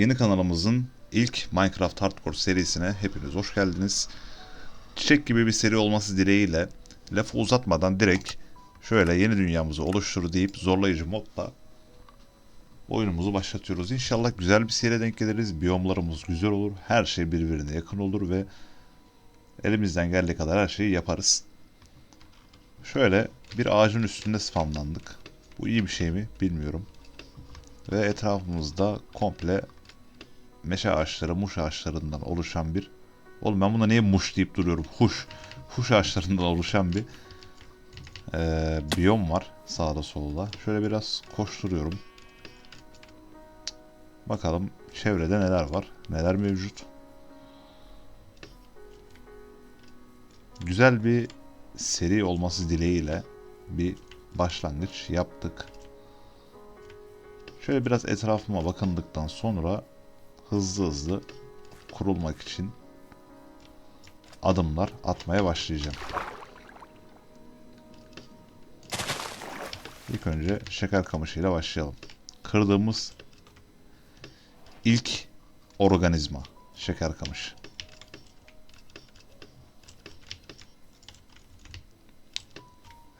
yeni kanalımızın ilk Minecraft Hardcore serisine hepiniz hoş geldiniz. Çiçek gibi bir seri olması dileğiyle lafı uzatmadan direkt şöyle yeni dünyamızı oluştur deyip zorlayıcı modla oyunumuzu başlatıyoruz. İnşallah güzel bir seriye denk geliriz. Biyomlarımız güzel olur. Her şey birbirine yakın olur ve elimizden geldiği kadar her şeyi yaparız. Şöyle bir ağacın üstünde spamlandık. Bu iyi bir şey mi bilmiyorum. Ve etrafımızda komple meşe ağaçları, muş ağaçlarından oluşan bir... Oğlum ben buna niye muş deyip duruyorum? Huş. Huş ağaçlarından oluşan bir eee, biyom var sağda solda. Şöyle biraz koşturuyorum. Bakalım çevrede neler var, neler mevcut. Güzel bir seri olması dileğiyle bir başlangıç yaptık. Şöyle biraz etrafıma bakındıktan sonra hızlı hızlı kurulmak için adımlar atmaya başlayacağım. İlk önce şeker kamışıyla başlayalım. Kırdığımız ilk organizma şeker kamışı.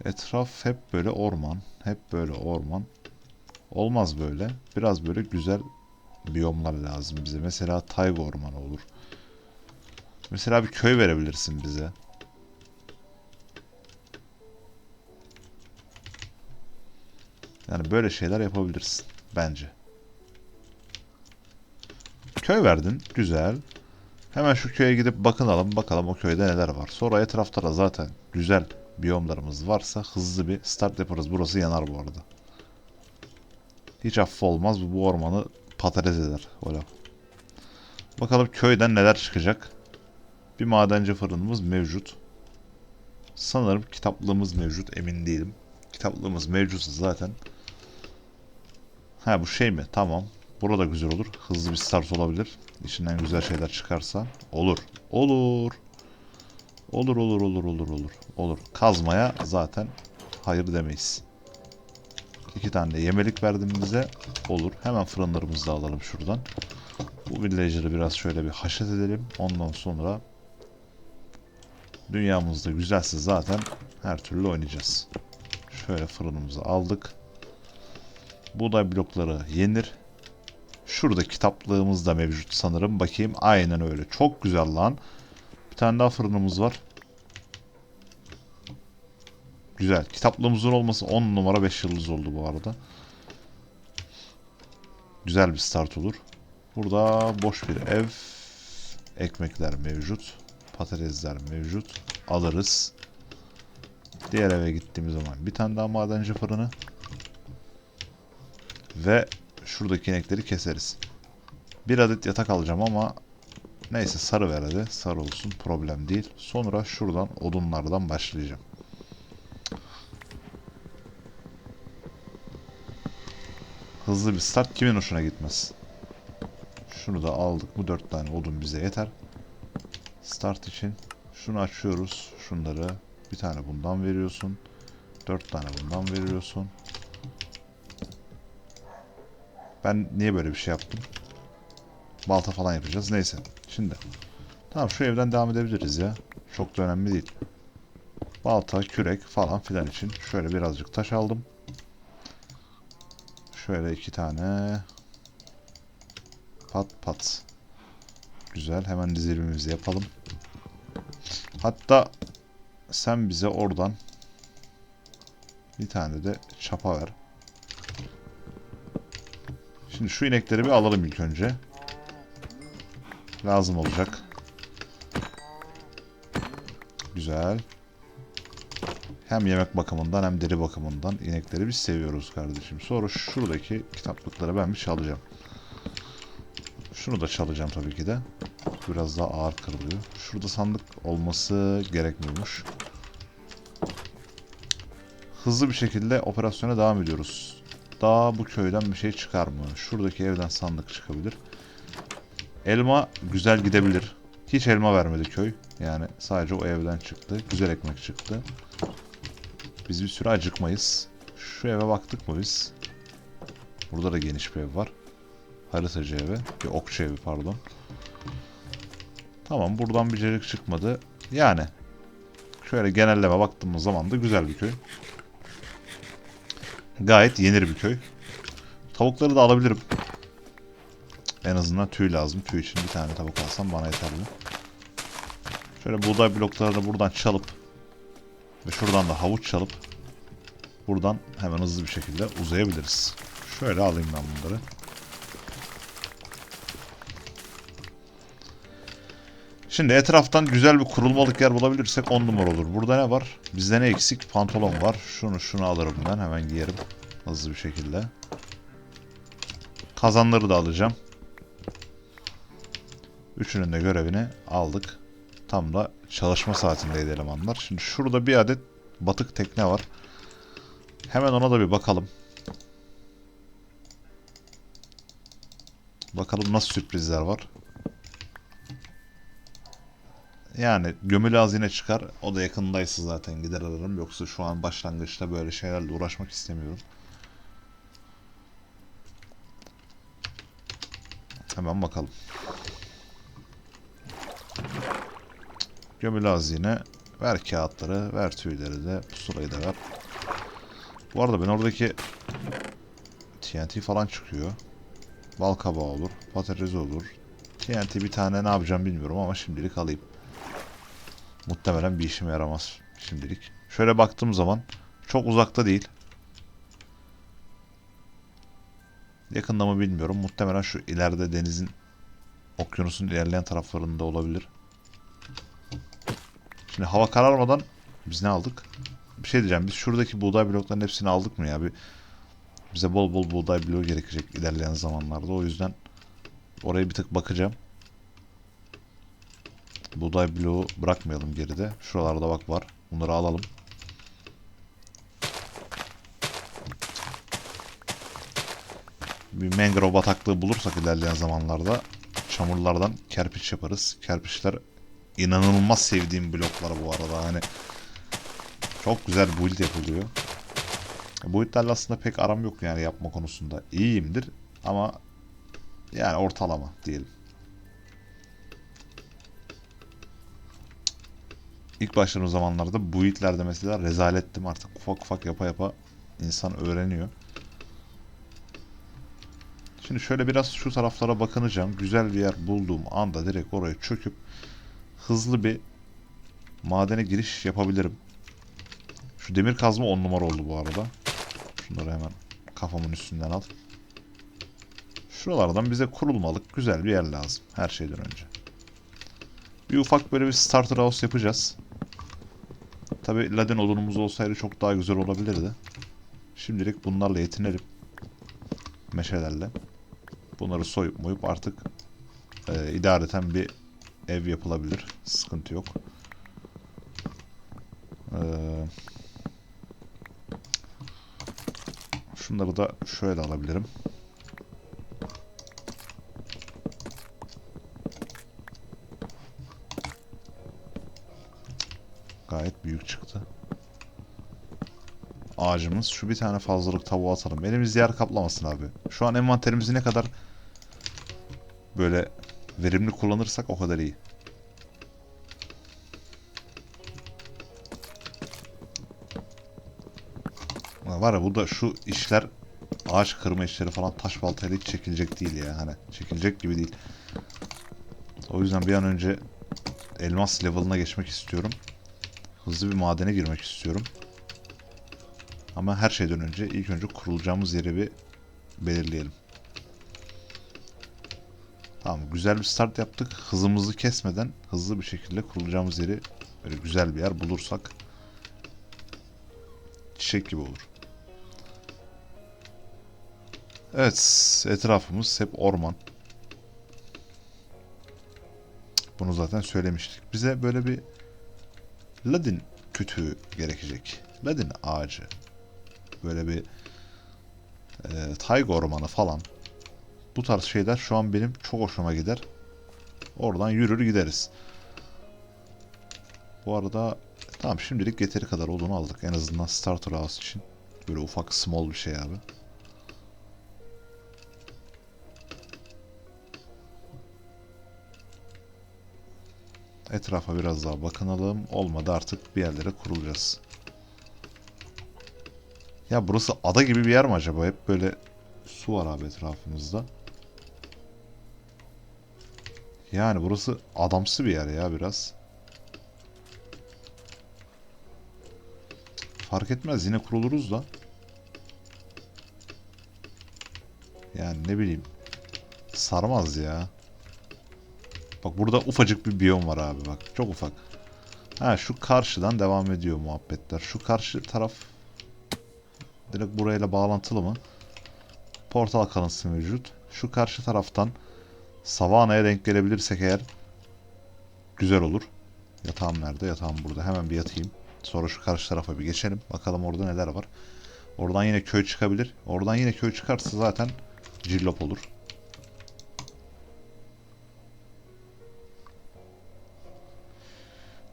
Etraf hep böyle orman, hep böyle orman. Olmaz böyle. Biraz böyle güzel biyomlar lazım bize. Mesela tayga ormanı olur. Mesela bir köy verebilirsin bize. Yani böyle şeyler yapabilirsin bence. Köy verdin. Güzel. Hemen şu köye gidip bakınalım. Bakalım o köyde neler var. Sonra etrafta da zaten güzel biyomlarımız varsa hızlı bir start yaparız. Burası yanar bu arada. Hiç affı olmaz. Bu, ormanı patates eder. Öyle. Bakalım köyden neler çıkacak. Bir madenci fırınımız mevcut. Sanırım kitaplığımız mevcut. Emin değilim. Kitaplığımız mevcutsa zaten. Ha bu şey mi? Tamam. Burada güzel olur. Hızlı bir start olabilir. İçinden güzel şeyler çıkarsa. Olur. Olur. Olur olur olur olur olur. Olur. Kazmaya zaten hayır demeyiz. İki tane de yemelik verdim bize. Olur. Hemen fırınlarımızı da alalım şuradan. Bu villager'ı biraz şöyle bir haşet edelim. Ondan sonra dünyamızda güzelse zaten her türlü oynayacağız. Şöyle fırınımızı aldık. Buğday blokları yenir. Şurada kitaplığımız da mevcut sanırım. Bakayım. Aynen öyle. Çok güzel lan. Bir tane daha fırınımız var. Güzel. Kitaplığımızın olması 10 numara 5 yıldız oldu bu arada. Güzel bir start olur. Burada boş bir ev. Ekmekler mevcut. Patatesler mevcut. Alırız. Diğer eve gittiğimiz zaman bir tane daha madenci fırını. Ve şuradaki inekleri keseriz. Bir adet yatak alacağım ama neyse sarı ver hadi. Sarı olsun problem değil. Sonra şuradan odunlardan başlayacağım. Hızlı bir start kimin hoşuna gitmez. Şunu da aldık. Bu dört tane odun bize yeter. Start için şunu açıyoruz. Şunları bir tane bundan veriyorsun. Dört tane bundan veriyorsun. Ben niye böyle bir şey yaptım? Balta falan yapacağız. Neyse. Şimdi. Tamam şu evden devam edebiliriz ya. Çok da önemli değil. Balta, kürek falan filan için şöyle birazcık taş aldım. Şöyle iki tane. Pat pat. Güzel. Hemen dizilimimizi yapalım. Hatta sen bize oradan bir tane de çapa ver. Şimdi şu inekleri bir alalım ilk önce. Lazım olacak. Güzel. Hem yemek bakımından hem deri bakımından inekleri biz seviyoruz kardeşim. Sonra şuradaki kitaplıkları ben bir çalacağım. Şunu da çalacağım tabii ki de. Biraz daha ağır kırılıyor. Şurada sandık olması gerekmiyormuş. Hızlı bir şekilde operasyona devam ediyoruz. Daha bu köyden bir şey çıkar mı? Şuradaki evden sandık çıkabilir. Elma güzel gidebilir. Hiç elma vermedi köy. Yani sadece o evden çıktı. Güzel ekmek çıktı. Biz bir süre acıkmayız. Şu eve baktık mı biz? Burada da geniş bir ev var. Haritacı evi. Bir okçu evi pardon. Tamam buradan bir cerik çıkmadı. Yani şöyle genelleme baktığımız zaman da güzel bir köy. Gayet yenir bir köy. Tavukları da alabilirim. En azından tüy lazım. Tüy için bir tane tavuk alsam bana yeterli. Şöyle buğday bloklarını buradan çalıp ve şuradan da havuç çalıp buradan hemen hızlı bir şekilde uzayabiliriz. Şöyle alayım ben bunları. Şimdi etraftan güzel bir kurulmalık yer bulabilirsek 10 numara olur. Burada ne var? Bizde ne eksik? Pantolon var. Şunu şunu alırım ben. Hemen giyerim. Hızlı bir şekilde. Kazanları da alacağım. Üçünün de görevini aldık. Tam da çalışma saatindeydi elemanlar. Şimdi şurada bir adet batık tekne var. Hemen ona da bir bakalım. Bakalım nasıl sürprizler var. Yani gömülü hazine çıkar. O da yakındaysa zaten gider ararım. Yoksa şu an başlangıçta böyle şeylerle uğraşmak istemiyorum. Hemen bakalım. Gömülü hazine. Ver kağıtları, ver tüyleri de, pusulayı da ver. Bu arada ben oradaki TNT falan çıkıyor. Bal kabağı olur, patates olur. TNT bir tane ne yapacağım bilmiyorum ama şimdilik alayım. Muhtemelen bir işime yaramaz şimdilik. Şöyle baktığım zaman çok uzakta değil. Yakında mı bilmiyorum. Muhtemelen şu ileride denizin okyanusun ilerleyen taraflarında olabilir. Şimdi hava kararmadan biz ne aldık? Bir şey diyeceğim. Biz şuradaki buğday bloklarının hepsini aldık mı ya? Bir bize bol bol buğday bloğu gerekecek ilerleyen zamanlarda. O yüzden oraya bir tık bakacağım. Buğday bloğu bırakmayalım geride. Şuralarda bak var. Bunları alalım. Bir mangrove bataklığı bulursak ilerleyen zamanlarda çamurlardan kerpiç yaparız. Kerpiçler inanılmaz sevdiğim bloklar bu arada. Hani çok güzel build yapılıyor. Build'lerle aslında pek aram yok yani yapma konusunda. İyiyimdir ama yani ortalama diyelim. İlk başladığım zamanlarda build'lerde mesela rezalettim artık ufak ufak yapa yapa insan öğreniyor. Şimdi şöyle biraz şu taraflara bakınacağım. Güzel bir yer bulduğum anda direkt oraya çöküp hızlı bir madene giriş yapabilirim. Şu demir kazma 10 numara oldu bu arada. Şunları hemen kafamın üstünden al. Şuralardan bize kurulmalık güzel bir yer lazım her şeyden önce. Bir ufak böyle bir starter house yapacağız. Tabi ladin odunumuz olsaydı çok daha güzel olabilirdi. Şimdilik bunlarla yetinelim. Meşelerle. Bunları soyup moyup artık e, idareten bir ev yapılabilir. Sıkıntı yok. Ee, şunları da şöyle alabilirim. Gayet büyük çıktı. Ağacımız. Şu bir tane fazlalık tavuğu atalım. Elimiz yer kaplamasın abi. Şu an envanterimizi ne kadar böyle verimli kullanırsak o kadar iyi. Ha, Var ya bu da şu işler ağaç kırma işleri falan taş baltayla hiç çekilecek değil ya hani çekilecek gibi değil. O yüzden bir an önce elmas level'ına geçmek istiyorum. Hızlı bir madene girmek istiyorum. Ama her şeyden önce ilk önce kurulacağımız yeri bir belirleyelim. Tamam güzel bir start yaptık. Hızımızı kesmeden hızlı bir şekilde kurulacağımız yeri böyle güzel bir yer bulursak çiçek gibi olur. Evet etrafımız hep orman. Bunu zaten söylemiştik. Bize böyle bir ladin kütüğü gerekecek. Ladin ağacı. Böyle bir e, tayga ormanı falan. Bu tarz şeyler şu an benim çok hoşuma gider. Oradan yürür gideriz. Bu arada tamam şimdilik yeteri kadar olduğunu aldık. En azından starter house için. Böyle ufak small bir şey abi. Etrafa biraz daha bakınalım. Olmadı artık bir yerlere kurulacağız. Ya burası ada gibi bir yer mi acaba? Hep böyle su var abi etrafımızda. Yani burası adamsı bir yer ya biraz. Fark etmez yine kuruluruz da. Yani ne bileyim. Sarmaz ya. Bak burada ufacık bir biyom var abi bak. Çok ufak. Ha şu karşıdan devam ediyor muhabbetler. Şu karşı taraf direkt burayla bağlantılı mı? Portal kalıntısı mevcut. Şu karşı taraftan Savana'ya denk gelebilirsek eğer güzel olur. Yatağım nerede? Yatağım burada. Hemen bir yatayım. Sonra şu karşı tarafa bir geçelim. Bakalım orada neler var. Oradan yine köy çıkabilir. Oradan yine köy çıkarsa zaten cillop olur.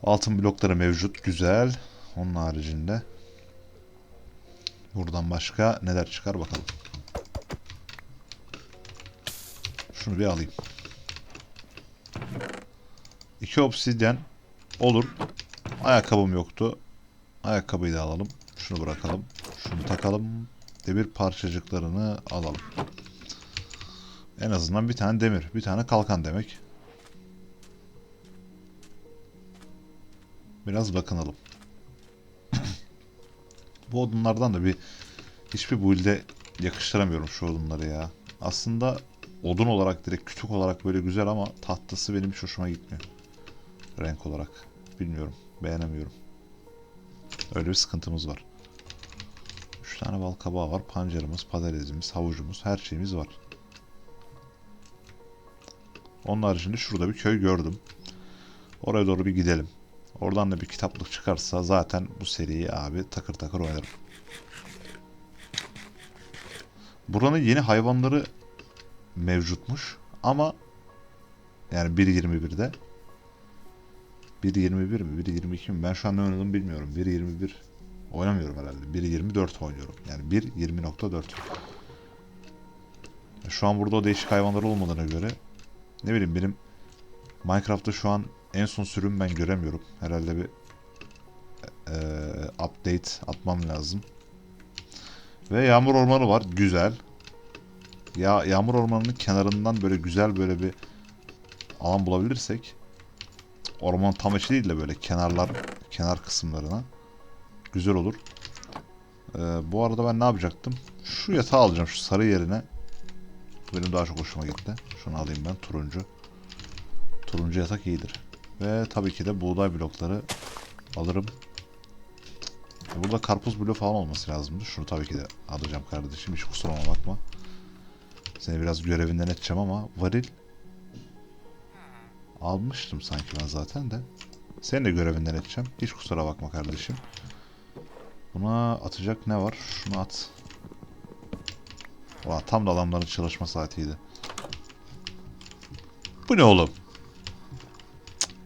Altın blokları mevcut. Güzel. Onun haricinde buradan başka neler çıkar bakalım. Şunu bir alayım. İki obsidyen olur. Ayakkabım yoktu. Ayakkabıyı da alalım. Şunu bırakalım. Şunu takalım. Demir parçacıklarını alalım. En azından bir tane demir. Bir tane kalkan demek. Biraz bakınalım. Bu odunlardan da bir hiçbir build'e yakıştıramıyorum şu odunları ya. Aslında odun olarak direkt kütük olarak böyle güzel ama tahtası benim hiç hoşuma gitmiyor. Renk olarak. Bilmiyorum. Beğenemiyorum. Öyle bir sıkıntımız var. 3 tane bal kabağı var. Pancarımız, patatesimiz, havucumuz, her şeyimiz var. Onun haricinde şurada bir köy gördüm. Oraya doğru bir gidelim. Oradan da bir kitaplık çıkarsa zaten bu seriyi abi takır takır oynarım. Buranın yeni hayvanları mevcutmuş. Ama yani 1.21'de 1.21 mi 1.22 mi? Ben şu an ne oynadığımı bilmiyorum. 1.21 oynamıyorum herhalde. 1.24 oynuyorum. Yani 1.20.4 şu an burada o değişik hayvanlar olmadığına göre ne bileyim benim Minecraft'ta şu an en son sürüm ben göremiyorum. Herhalde bir eee, update atmam lazım. Ve yağmur ormanı var. Güzel ya yağmur ormanının kenarından böyle güzel böyle bir alan bulabilirsek orman tam içi değil de böyle kenarlar kenar kısımlarına güzel olur. Ee, bu arada ben ne yapacaktım? Şu yatağı alacağım şu sarı yerine. Benim daha çok hoşuma gitti. Şunu alayım ben turuncu. Turuncu yatak iyidir. Ve tabii ki de buğday blokları alırım. Burada karpuz bloğu falan olması lazımdı. Şunu tabii ki de alacağım kardeşim. Hiç kusuruma bakma. Seni biraz görevinden edeceğim ama varil almıştım sanki ben zaten de. Seni de görevinden edeceğim. Hiç kusura bakma kardeşim. Buna atacak ne var? Şunu at. Ulan tam da adamların çalışma saatiydi. Bu ne oğlum?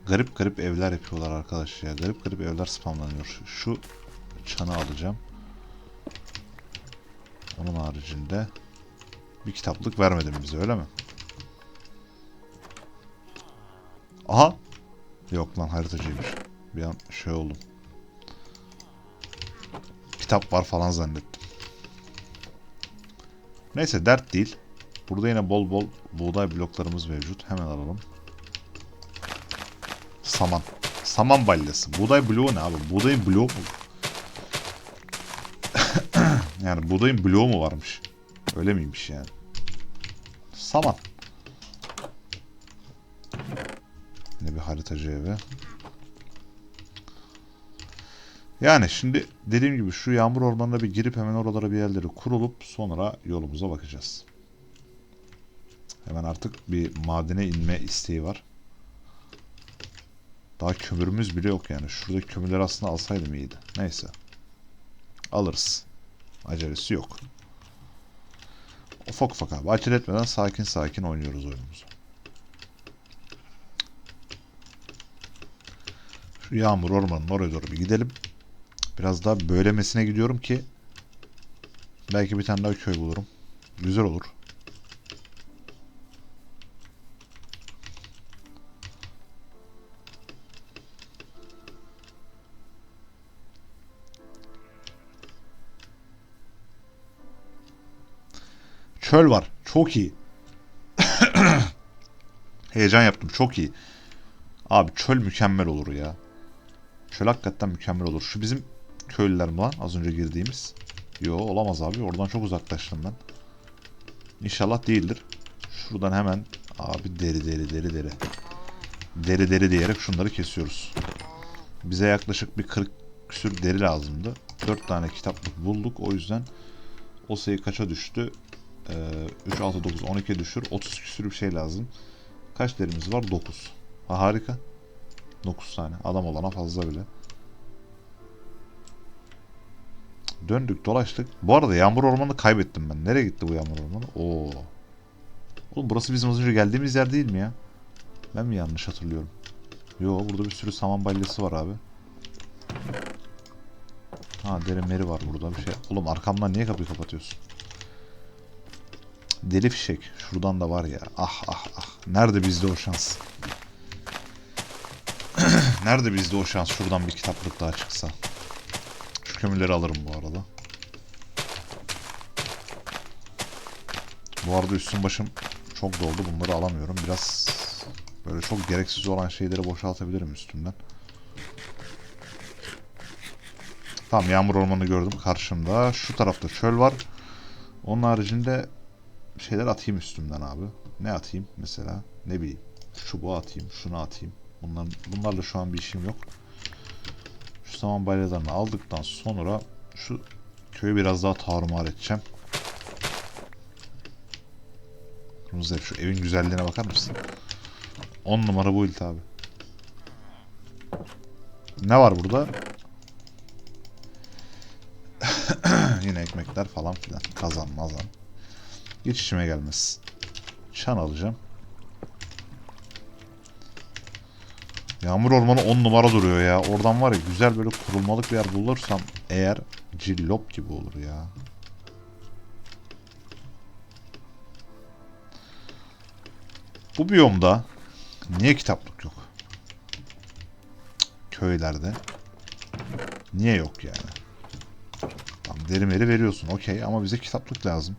Garip garip evler yapıyorlar arkadaş ya. Garip garip evler spamlanıyor. Şu çanı alacağım. Onun haricinde bir kitaplık vermedin bize öyle mi? Aha! Yok lan haritacıymış. Bir an şey oldum. Kitap var falan zannettim. Neyse dert değil. Burada yine bol bol buğday bloklarımız mevcut. Hemen alalım. Saman. Saman balyası. Buğday bloğu ne abi? Buğdayın bloğu mu? yani buğdayın bloğu mu varmış? Öyle miymiş yani? Saman. Yine bir haritacı evi. Yani şimdi dediğim gibi şu yağmur ormanına bir girip hemen oralara bir yerleri kurulup sonra yolumuza bakacağız. Hemen artık bir madene inme isteği var. Daha kömürümüz bile yok yani. Şuradaki kömürleri aslında alsaydım iyiydi. Neyse. Alırız. Acelesi yok. Ufak ufak abi. Acele etmeden sakin sakin oynuyoruz oyunumuzu. Şu yağmur ormanın oraya doğru bir gidelim. Biraz daha böylemesine gidiyorum ki belki bir tane daha köy bulurum. Güzel olur. Çöl var. Çok iyi. Heyecan yaptım. Çok iyi. Abi çöl mükemmel olur ya. Çöl hakikaten mükemmel olur. Şu bizim köylüler mi lan? Az önce girdiğimiz. Yo olamaz abi. Oradan çok uzaklaştım ben. İnşallah değildir. Şuradan hemen abi deri deri deri deri. Deri deri diyerek şunları kesiyoruz. Bize yaklaşık bir 40 küsür deri lazımdı. 4 tane kitaplık bulduk. O yüzden o sayı kaça düştü? Ee, 3, 6, 9, 12 düşür. 30 küsür bir şey lazım. Kaç derimiz var? 9. Ha, harika. 9 tane. Adam olana fazla bile. Döndük dolaştık. Bu arada yağmur ormanını kaybettim ben. Nereye gitti bu yağmur ormanı? Oo. Oğlum burası bizim az önce geldiğimiz yer değil mi ya? Ben mi yanlış hatırlıyorum? Yo burada bir sürü saman balyası var abi. Ha deri meri var burada bir şey. Oğlum arkamdan niye kapıyı kapatıyorsun? Deli fişek. Şuradan da var ya. Ah ah ah. Nerede bizde o şans? Nerede bizde o şans? Şuradan bir kitaplık daha çıksa. Şu kömürleri alırım bu arada. Bu arada üstüm başım çok doldu. Bunları alamıyorum. Biraz böyle çok gereksiz olan şeyleri boşaltabilirim üstümden. Tamam yağmur ormanı gördüm karşımda. Şu tarafta çöl var. Onun haricinde şeyler atayım üstümden abi. Ne atayım mesela? Ne bileyim. Çubuğu atayım, şunu atayım. Bunlar, bunlarla şu an bir işim yok. Şu saman balyalarını aldıktan sonra şu köyü biraz daha tarumar edeceğim. Kırmızı şu evin güzelliğine bakar mısın? 10 numara bu ilti abi. Ne var burada? Yine ekmekler falan filan. Kazan mazan. Hiç işime gelmez. Çan alacağım. Yağmur ormanı 10 numara duruyor ya. Oradan var ya güzel böyle kurulmalık bir yer bulursam eğer cillop gibi olur ya. Bu biyomda niye kitaplık yok? Köylerde. Niye yok yani? Tamam deri meri veriyorsun okey ama bize kitaplık lazım.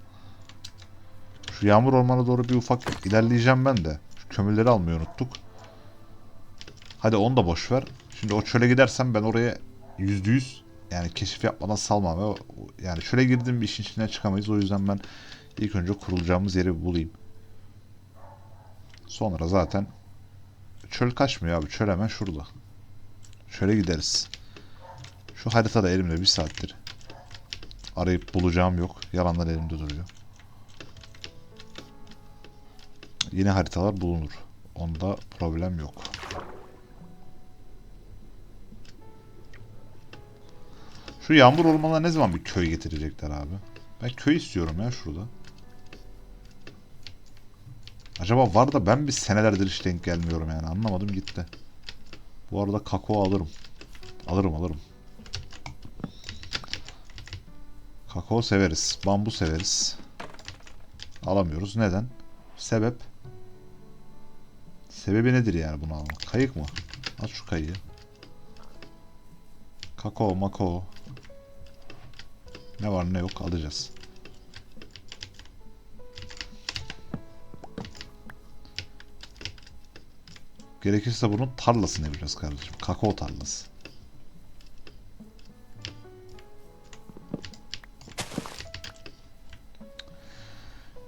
Şu yağmur ormana doğru bir ufak ilerleyeceğim ben de. Şu kömürleri almayı unuttuk. Hadi onu da boş ver. Şimdi o çöle gidersem ben oraya yüzde yüz yani keşif yapmadan salmam. Yani çöle girdim bir işin içinden çıkamayız. O yüzden ben ilk önce kurulacağımız yeri bulayım. Sonra zaten çöl kaçmıyor abi. Çöl hemen şurada. Çöle gideriz. Şu haritada elimde bir saattir. Arayıp bulacağım yok. Yalanlar elimde duruyor. Yine haritalar bulunur. Onda problem yok. Şu yağmur ormanına ne zaman bir köy getirecekler abi? Ben köy istiyorum ya şurada. Acaba var da ben bir senelerdir hiç denk gelmiyorum yani anlamadım gitti. Bu arada kakao alırım. Alırım alırım. Kakao severiz. Bambu severiz. Alamıyoruz. Neden? Sebep? Sebebi nedir yani bunu almak? Kayık mı? Aç şu kayığı. Kakao, makao. Ne var ne yok alacağız. Gerekirse bunun tarlasını yapacağız kardeşim. Kakao tarlası.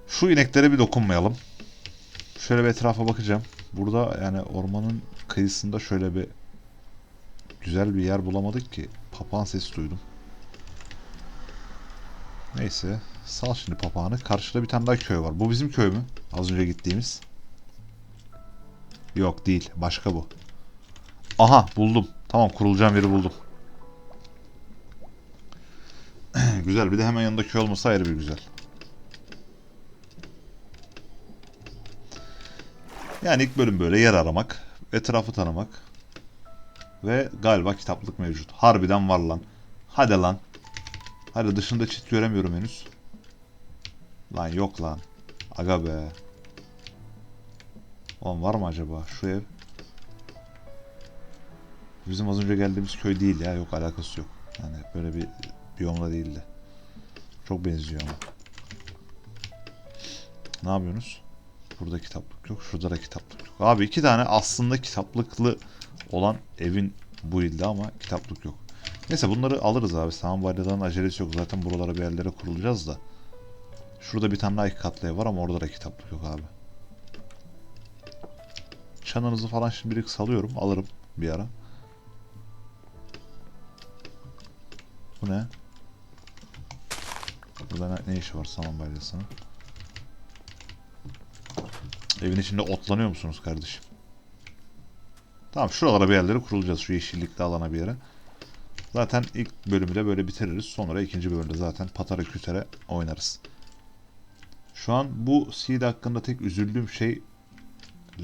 Şu ineklere bir dokunmayalım. Şöyle bir etrafa bakacağım. Burada yani ormanın kıyısında şöyle bir güzel bir yer bulamadık ki. Papağan sesi duydum. Neyse. Sal şimdi papağanı. Karşıda bir tane daha köy var. Bu bizim köy mü? Az önce gittiğimiz. Yok değil. Başka bu. Aha buldum. Tamam kurulacağım yeri buldum. güzel. Bir de hemen yanında köy olması ayrı bir güzel. Yani ilk bölüm böyle yer aramak, etrafı tanımak ve galiba kitaplık mevcut. Harbiden var lan. Hadi lan. Hadi dışında çit göremiyorum henüz. Lan yok lan. Aga be. Oğlum var mı acaba şu ev? Bizim az önce geldiğimiz köy değil ya. Yok alakası yok. Yani böyle bir biyomla değildi. Çok benziyor ama. Ne yapıyorsunuz? Burada kitaplık yok. Şurada da kitaplık yok. Abi iki tane aslında kitaplıklı olan evin bu ilde ama kitaplık yok. Neyse bunları alırız abi. Saman bayradan acelesi yok. Zaten buralara bir yerlere kurulacağız da. Şurada bir tane daha iki katlı ev var ama orada da kitaplık yok abi. Çanınızı falan şimdilik salıyorum. Alırım bir ara. Bu ne? Burada ne, ne işi var saman balyasının? Evin içinde otlanıyor musunuz kardeşim? Tamam şuralara bir yerlere kurulacağız. Şu yeşillikli alana bir yere. Zaten ilk bölümü de böyle bitiririz. Sonra ikinci bölümde zaten patara kütere oynarız. Şu an bu seed hakkında tek üzüldüğüm şey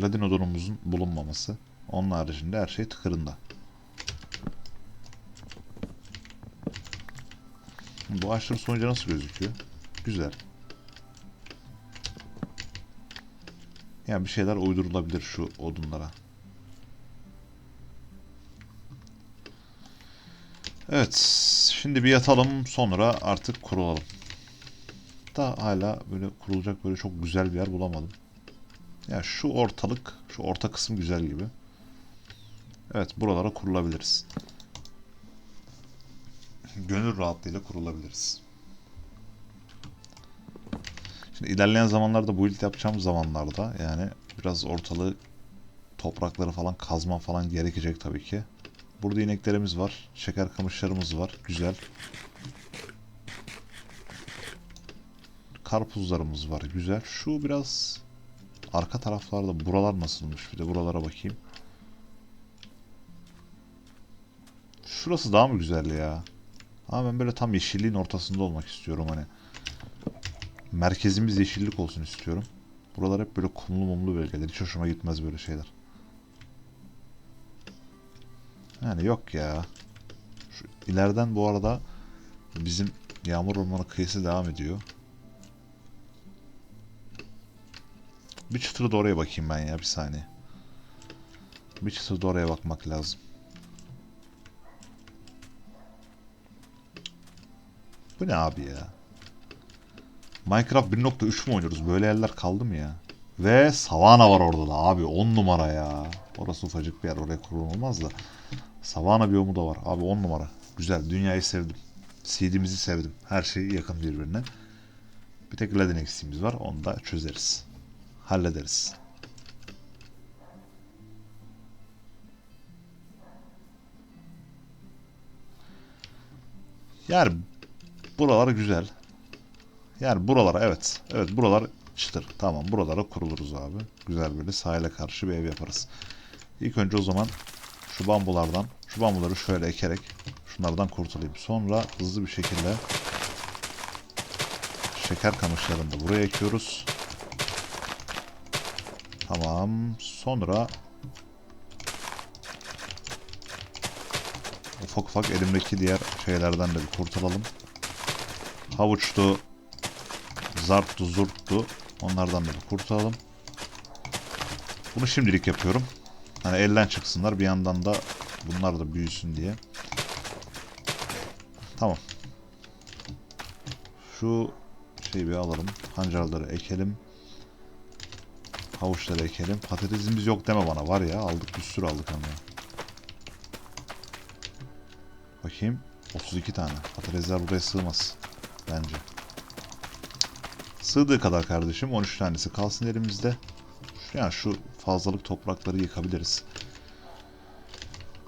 Ladino donumuzun bulunmaması. Onun haricinde her şey tıkırında. Bu ağaçların sonucu nasıl gözüküyor? Güzel. Yani bir şeyler uydurulabilir şu odunlara. Evet. Şimdi bir yatalım sonra artık kurulalım. Da hala böyle kurulacak böyle çok güzel bir yer bulamadım. Ya şu ortalık, şu orta kısım güzel gibi. Evet buralara kurulabiliriz. Gönül rahatlığıyla kurulabiliriz. Şimdi ilerleyen zamanlarda bu build yapacağım zamanlarda yani biraz ortalığı toprakları falan kazma falan gerekecek tabii ki. Burada ineklerimiz var. Şeker kamışlarımız var. Güzel. Karpuzlarımız var. Güzel. Şu biraz arka taraflarda buralar nasılmış? Bir de buralara bakayım. Şurası daha mı güzel ya? Ama ben böyle tam yeşilliğin ortasında olmak istiyorum hani. Merkezimiz yeşillik olsun istiyorum. Buralar hep böyle kumlu mumlu bölgeler. Hiç hoşuma gitmez böyle şeyler. Yani yok ya. Şu ileriden bu arada bizim yağmur ormanı kıyısı devam ediyor. Bir çıtır da oraya bakayım ben ya bir saniye. Bir çıtır da oraya bakmak lazım. Bu ne abi ya? Minecraft 1.3 mü oynuyoruz? Böyle yerler kaldı mı ya? Ve savana var orada da abi 10 numara ya. Orası ufacık bir yer oraya kurulmaz da. Savana biyomu da var. Abi 10 numara. Güzel. Dünyayı sevdim. Seed'imizi sevdim. Her şey yakın birbirine. Bir tek ladin eksiğimiz var. Onu da çözeriz. Hallederiz. Yani buralar güzel. Yani buralara evet. Evet buralar çıtır. Tamam buralara kuruluruz abi. Güzel böyle sahile karşı bir ev yaparız. İlk önce o zaman şu bambulardan, şu bambuları şöyle ekerek şunlardan kurtulayım. Sonra hızlı bir şekilde şeker kamışlarını da buraya ekiyoruz. Tamam. Sonra ufak ufak elimdeki diğer şeylerden de bir kurtulalım. Havuçtu, zarttu, zurttu. Onlardan da bir kurtulalım. Bunu şimdilik yapıyorum. Hani elden çıksınlar bir yandan da bunlar da büyüsün diye. Tamam. Şu şeyi bir alalım. Pancarları ekelim. Havuçları ekelim. Patatesimiz yok deme bana var ya. Aldık bir sürü aldık ama. Bakayım. 32 tane. Patatesler buraya sığmaz. Bence. Sığdığı kadar kardeşim. 13 tanesi kalsın elimizde. Yani şu fazlalık toprakları yıkabiliriz.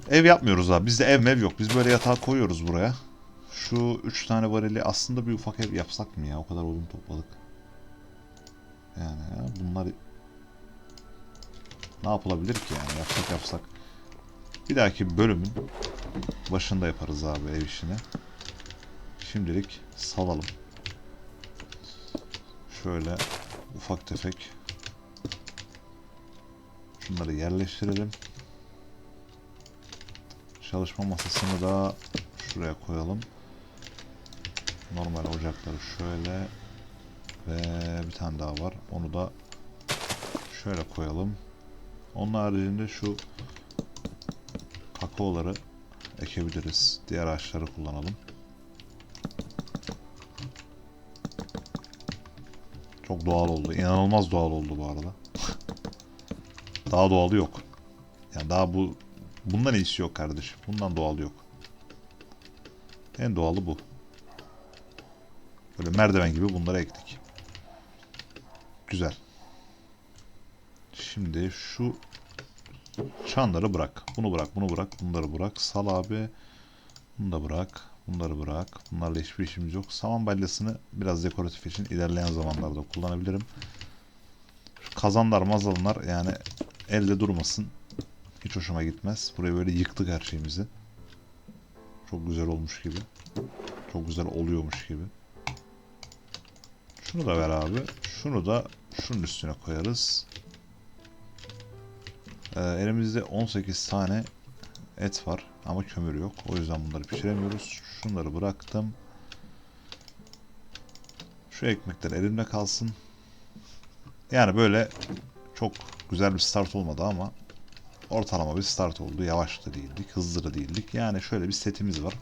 Ev yapmıyoruz abi. Bizde ev mev yok. Biz böyle yatağı koyuyoruz buraya. Şu 3 tane varili aslında bir ufak ev yapsak mı ya? O kadar odun topladık. Yani ya bunlar ne yapılabilir ki yani? Yapsak yapsak. Bir dahaki bölümün başında yaparız abi ev işini. Şimdilik salalım. Şöyle ufak tefek Şunları yerleştirelim. Çalışma masasını da şuraya koyalım. Normal ocakları şöyle ve bir tane daha var. Onu da şöyle koyalım. Onun haricinde şu kakaoları ekebiliriz. Diğer ağaçları kullanalım. Çok doğal oldu. İnanılmaz doğal oldu bu arada. daha doğalı yok. Yani daha bu bundan iyisi yok kardeşim. Bundan doğal yok. En doğalı bu. Böyle merdiven gibi bunları ektik. Güzel. Şimdi şu çanları bırak. Bunu bırak, bunu bırak, bunları bırak. Sal abi. Bunu da bırak. Bunları bırak. Bunlarla hiçbir işimiz yok. Saman balyasını biraz dekoratif için ilerleyen zamanlarda kullanabilirim. Şu kazanlar mazallar yani elde durmasın. Hiç hoşuma gitmez. Burayı böyle yıktık her şeyimizi. Çok güzel olmuş gibi. Çok güzel oluyormuş gibi. Şunu da ver abi. Şunu da şunun üstüne koyarız. Ee, elimizde 18 tane et var ama kömür yok. O yüzden bunları pişiremiyoruz. Şunları bıraktım. Şu ekmekler elimde kalsın. Yani böyle çok güzel bir start olmadı ama ortalama bir start oldu. Yavaş da değildik, hızlı da değildik. Yani şöyle bir setimiz var.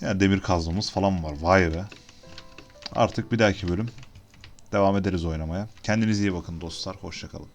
Yani demir kazmamız falan var. Vay be. Artık bir dahaki bölüm devam ederiz oynamaya. Kendinize iyi bakın dostlar. Hoşçakalın.